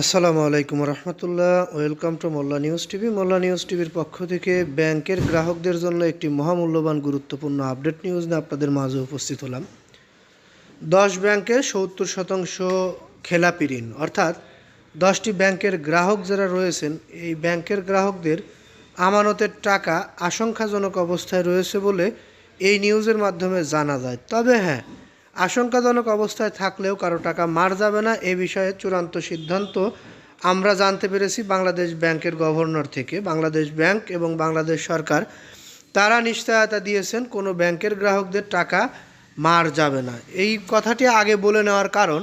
আসসালামু আলাইকুম রহমতুল্লাহ। Welcome to Molla news TV. Molla news টিভির পক্ষ থেকে ব্যাংকের গ্রাহকদের জন্য একটি মহামূল্যবান গুরুত্বপূর্ণ আপডেট নিউজ নিয়ে আপনাদের মাঝে উপস্থিত হলাম। দশ ব্যাংকে সত্তর শতাংশ খেলাপি ঋণ। অর্থাৎ দশটি ব্যাংকের গ্রাহক যারা রয়েছেন, এই ব্যাংকের গ্রাহকদের আমানতের টাকা আশঙ্কাজনক অবস্থায় রয়েছে বলে এই নিউজের মাধ্যমে জানা যায়। তবে হ্যাঁ আশঙ্কাজনক অবস্থায় থাকলেও কারও টাকা মার যাবে না, এ বিষয়ে চূড়ান্ত সিদ্ধান্ত আমরা জানতে পেরেছি বাংলাদেশ ব্যাংকের গভর্নর থেকে। বাংলাদেশ ব্যাংক এবং বাংলাদেশ সরকার তারা নিশ্চয়তা দিয়েছেন কোনো ব্যাংকের গ্রাহকদের টাকা মার যাবে না। এই কথাটি আগে বলে নেওয়ার কারণ,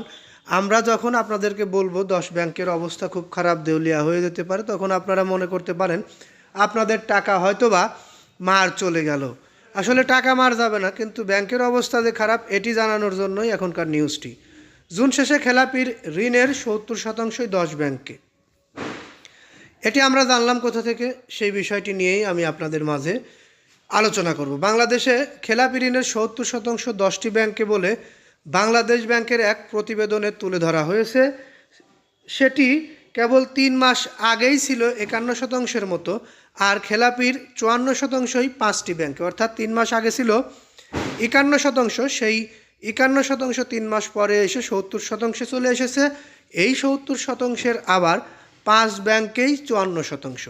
আমরা যখন আপনাদেরকে বলব দশ ব্যাংকের অবস্থা খুব খারাপ দেউলিয়া হয়ে যেতে পারে, তখন আপনারা মনে করতে পারেন আপনাদের টাকা হয়তোবা মার চলে গেল। আসলে টাকা মার যাবে না, কিন্তু ব্যাংকের অবস্থা যে খারাপ, এটি জানানোর জন্যই এখনকার নিউজটি। জুন শেষে খেলাপির ঋণের সত্তর শতাংশই দশ ব্যাংকে। এটি আমরা জানলাম কোথা থেকে, সেই বিষয়টি নিয়েই আমি আপনাদের মাঝে আলোচনা করব। বাংলাদেশে খেলাপি ঋণের সত্তর শতাংশ দশটি ব্যাংকে বলে বাংলাদেশ ব্যাংকের এক প্রতিবেদনে তুলে ধরা হয়েছে। সেটি কেবল তিন মাস আগেই ছিল একান্ন শতাংশের মতো, আর খেলাপির চুয়ান্ন শতাংশই পাঁচটি ব্যাংকে। অর্থাৎ তিন মাস আগে ছিল একান্ন শতাংশ, সেই একান্ন শতাংশ তিন মাস পরে এসে সত্তর শতাংশে চলে এসেছে। এই সত্তর শতাংশের আবার পাঁচ ব্যাংকেই চুয়ান্ন শতাংশ।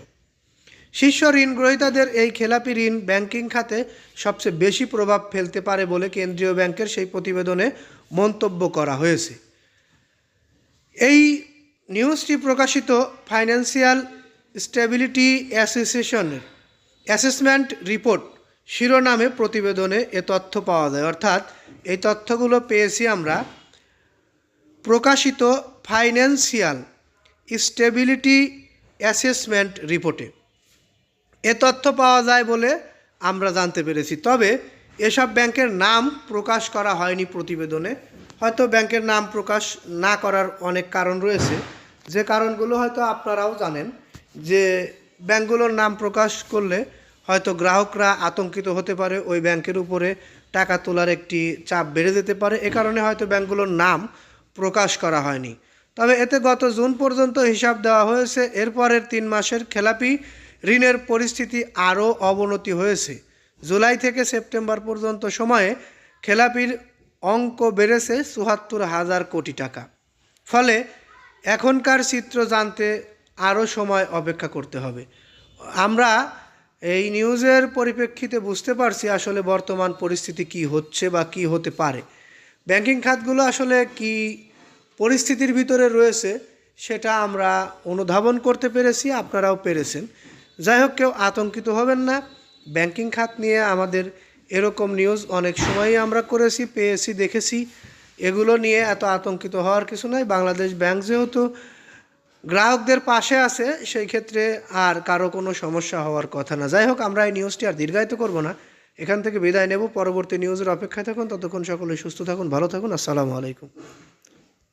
শীর্ষ ঋণ গ্রহীতাদের এই খেলাপি ঋণ ব্যাংকিং খাতে সবচেয়ে বেশি প্রভাব ফেলতে পারে বলে কেন্দ্রীয় ব্যাংকের সেই প্রতিবেদনে মন্তব্য করা হয়েছে। এই নিউজটি প্রকাশিত ফাইন্যান্সিয়াল স্টেবিলিটি অ্যাসোসিয়েশনের অ্যাসেসমেন্ট রিপোর্ট শিরোনামে প্রতিবেদনে এ তথ্য পাওয়া যায়। অর্থাৎ এই তথ্যগুলো পেয়েছি আমরা। প্রকাশিত ফাইন্যান্সিয়াল স্টেবিলিটি অ্যাসেসমেন্ট রিপোর্টে এ তথ্য পাওয়া যায় বলে আমরা জানতে পেরেছি। তবে এসব ব্যাংকের নাম প্রকাশ করা হয়নি প্রতিবেদনে। হয়তো ব্যাংকের নাম প্রকাশ না করার অনেক কারণ রয়েছে। যে কারণগুলো হয়তো আপনারাও জানেন, যে ব্যাংকগুলোর নাম প্রকাশ করলে হয়তো গ্রাহকরা আতঙ্কিত হতে পারে, ওই ব্যাংকের উপরে টাকা তোলার একটি চাপ বেড়ে যেতে পারে। এ কারণে হয়তো ব্যাংকগুলোর নাম প্রকাশ করা হয়নি। তবে এতে গত জুন পর্যন্ত হিসাব দেওয়া হয়েছে, এরপরের তিন মাসের খেলাপি ঋণের পরিস্থিতি আরও অবনতি হয়েছে। জুলাই থেকে সেপ্টেম্বর পর্যন্ত সময়ে খেলাপির অঙ্ক বেড়েছে চুহাত্তর হাজার কোটি টাকা। ফলে এখনকার চিত্র জানতে আরও সময় অপেক্ষা করতে হবে। আমরা এই নিউজের পরিপ্রেক্ষিতে বুঝতে পারছি আসলে বর্তমান পরিস্থিতি কি হচ্ছে বা কি হতে পারে। ব্যাংকিং খাতগুলো আসলে কি পরিস্থিতির ভিতরে রয়েছে সেটা আমরা অনুধাবন করতে পেরেছি, আপনারাও পেরেছেন। যাই হোক, কেউ আতঙ্কিত হবেন না। ব্যাংকিং খাত নিয়ে আমাদের এরকম নিউজ অনেক সময়ই আমরা করেছি, পেয়েছি, দেখেছি। এগুলো নিয়ে এত আতঙ্কিত হওয়ার কিছু নাই। বাংলাদেশ ব্যাংক যেহেতু গ্রাহকদের পাশে আছে, সেই ক্ষেত্রে আর কারও কোনো সমস্যা হওয়ার কথা না। যাই হোক, আমরা এই নিউজটি আর দীর্ঘায়িত করব না। এখান থেকে বিদায় নেব। পরবর্তী নিউজের অপেক্ষায় থাকুন। ততক্ষণ সকলে সুস্থ থাকুন, ভালো থাকুন। আসসালামু আলাইকুম।